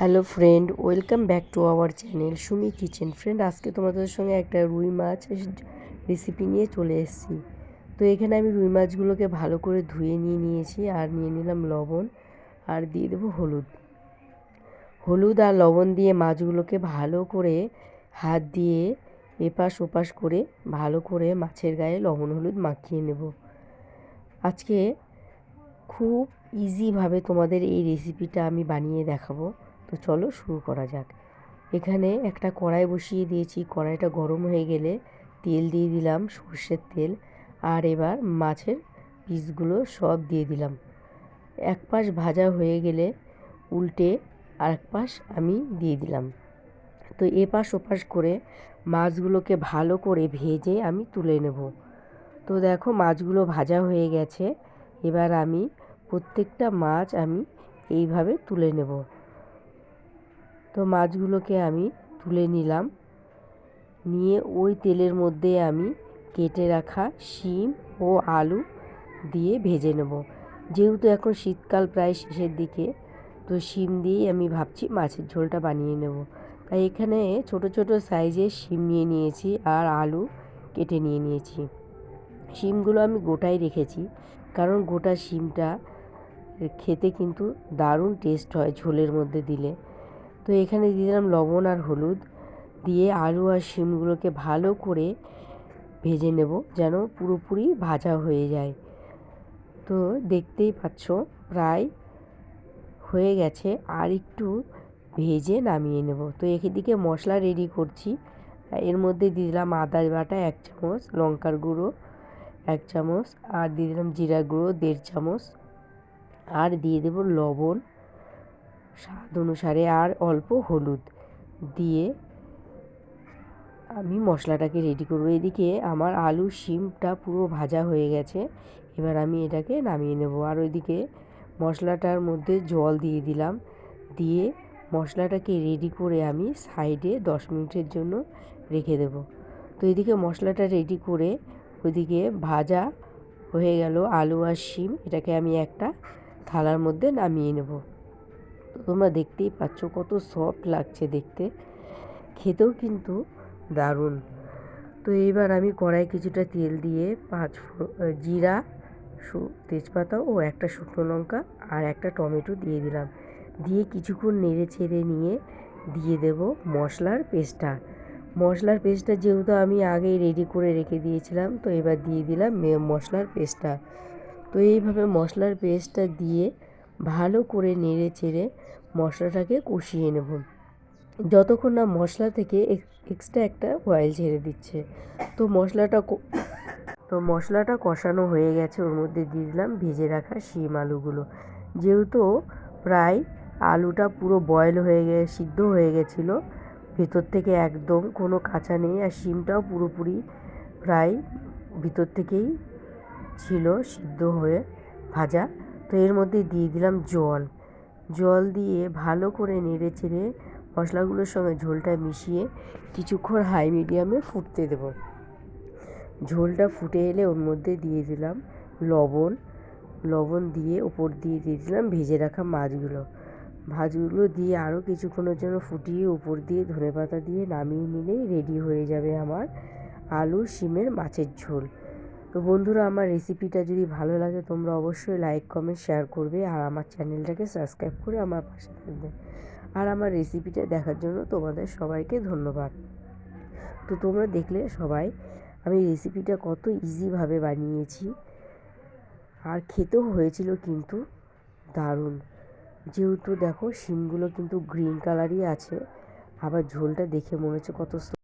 Hello friend, welcome back to our channel Sumi kitchen. Friend, আজকে তোমাদের সঙ্গে একটা রুই মাছ রেসিপি নিয়ে চলে এসেছি। তো এখানে আমি রুই মাছগুলোকে ভালো করে ধুয়ে নিয়ে নিয়েছি আর নিয়ে নিলাম লবণ আর দিয়ে দেবো হলুদ। হলুদ আর লবণ দিয়ে মাছগুলোকে ভালো করে হাত দিয়ে এপাশ ওপাশ করে ভালো করে মাছের গায়ে লবণ হলুদ মাখিয়ে নেব। আজকে খুব ইজিভাবে তোমাদের এই রেসিপিটা আমি বানিয়ে দেখাবো। তো চলো শুরু করা যাক। এখানে একটা কড়াই বসিয়ে দিয়েছি। কড়াইটা গরম হয়ে গেলে তেল দিয়ে দিলাম, সর্ষের তেল। আর এবার মাছের পিসগুলো সব দিয়ে দিলাম। এক পাশ ভাজা হয়ে গেলে উল্টে আর এক পাশ আমি দিয়ে দিলাম। তো এপাশ ওপাশ করে মাছগুলোকে ভালো করে ভেজে আমি তুলে নেব। তো দেখো মাছগুলো ভাজা হয়ে গেছে। এবার আমি প্রত্যেকটা মাছ আমি এইভাবে তুলে নেব। তো মাছগুলোকে আমি তুলে নিলাম। নিয়ে ওই তেলের মধ্যে আমি কেটে রাখা শিম ও আলু দিয়ে ভেজে নেব। যেহেতু এখন শীতকাল প্রায় শেষের দিকে, তো শিম দিয়েই আমি ভাবছি মাছের ঝোলটা বানিয়ে নেব। তাই এখানে ছোট ছোট সাইজের শিম নিয়ে নিয়েছি আর আলু কেটে নিয়ে নিয়েছি। শিমগুলো আমি গোটাই রেখেছি, কারণ গোটা শিমটা খেতে কিন্তু দারুণ টেস্ট হয় ঝোলের মধ্যে দিলে। তো এখানে দিয়ে দিলাম লবণ আর হলুদ। দিয়ে আলু আর শিমগুলোকে ভালো করে ভেজে নেব যেন পুরোপুরি ভাজা হয়ে যায়। তো দেখতেই পাচ্ছ, প্রায় হয়ে গেছে। আর একটু ভেজে নামিয়ে নেব। তো এদিকে মশলা রেডি করছি। এর মধ্যে দিয়ে দিলাম আদা বাটা এক চামচ, লঙ্কার গুঁড়ো এক চামচ, আর দিয়ে দিলাম জিরা গুঁড়ো দেড় চামচ। আর দিয়ে দেবো লবণ। স্বাদ অনুসারে আর অল্প হলুদ দিয়ে আমি মশলাটাকে রেডি করব। এদিকে আমার আলু শিমটা পুরো ভাজা হয়ে গেছে। এবার আমি এটাকে নামিয়ে নেব। আর ওইদিকে মশলাটার মধ্যে জল দিয়ে দিলাম। দিয়ে মশলাটাকে রেডি করে আমি সাইডে দশ মিনিটের জন্য রেখে দেব। তো এদিকে মশলাটা রেডি করে ওইদিকে ভাজা হয়ে গেল আলু আর শিম। এটাকে আমি একটা থালার মধ্যে নামিয়ে নেব। তোমরা দেখতেই পাচ্ছ কত সফট লাগছে দেখতে। খেতেও কিন্তু দারুণ। তো এইবার আমি কড়াই কিছুটা তেল দিয়ে পাঁচ জিরা তেজপাতা ও একটা শুকনো লঙ্কা আর একটা টমেটো দিয়ে দিলাম। দিয়ে কিছুক্ষণ নেড়ে ছেড়ে নিয়ে দিয়ে দেব মশলার পেস্টটা। মশলার পেস্টটা যেহেতু আমি আগেই রেডি করে রেখে দিয়েছিলাম, তো এবার দিয়ে দিলাম মশলার পেস্টটা। তো এইভাবে মশলার পেস্টটা দিয়ে ভালো করে নেড়ে চেড়ে মশলাটাকে কষিয়ে নেব। যতক্ষণ না মশলা থেকে এক্সট্রা একটা অয়েল ছেড়ে দিচ্ছে। তো মশলাটা তো মশলাটা কষানো হয়ে গেছে, ওর মধ্যে দিয়ে দিলাম ভেজে রাখা শিম আলুগুলো। যেহেতু প্রায় আলুটা পুরো বয়েল হয়ে গে, সিদ্ধ হয়ে গেছিল, ভেতর থেকে একদম কোনো কাঁচা নেই, আর শিমটাও পুরোপুরি প্রায় ভিতর থেকেই ছিল সিদ্ধ হয়ে ভাজা। তো এর মধ্যে দিয়ে দিলাম জল। জল দিয়ে ভালো করে নেড়ে চেড়ে মশলাগুলোর সঙ্গে ঝোলটা মিশিয়ে কিছুক্ষণ হাই মিডিয়ামে ফুটতে দেব। ঝোলটা ফুটে এলে ওর মধ্যে দিয়ে দিলাম লবণ। লবণ দিয়ে ওপর দিয়ে দিয়ে দিলাম ভেজে রাখা মাছগুলো। মাছগুলো দিয়ে আরও কিছুক্ষণের জন্য ফুটিয়ে উপর দিয়ে ধনে পাতা দিয়ে নামিয়ে নিলেই রেডি হয়ে যাবে আমার আলু, শিমের মাছের ঝোল। তো বন্ধুরা, আমার রেসিপিটা যদি ভালো লাগে, তোমরা অবশ্যই লাইক কমেন্ট শেয়ার করবে আর আমার চ্যানেলটাকে সাবস্ক্রাইব করে আমার পাশে থাকবে। আর আমার রেসিপিটা দেখার জন্য তোমাদের সবাইকে ধন্যবাদ। তো তোমরা দেখলে সবাই, আমি রেসিপিটা কত ইজিভাবে বানিয়েছি। আর খেতেও হয়েছিল কিন্তু দারুণ। যেহেতু দেখো, শিমগুলো কিন্তু গ্রিন কালারই আছে, আবার ঝোলটা দেখে মনে হচ্ছে কত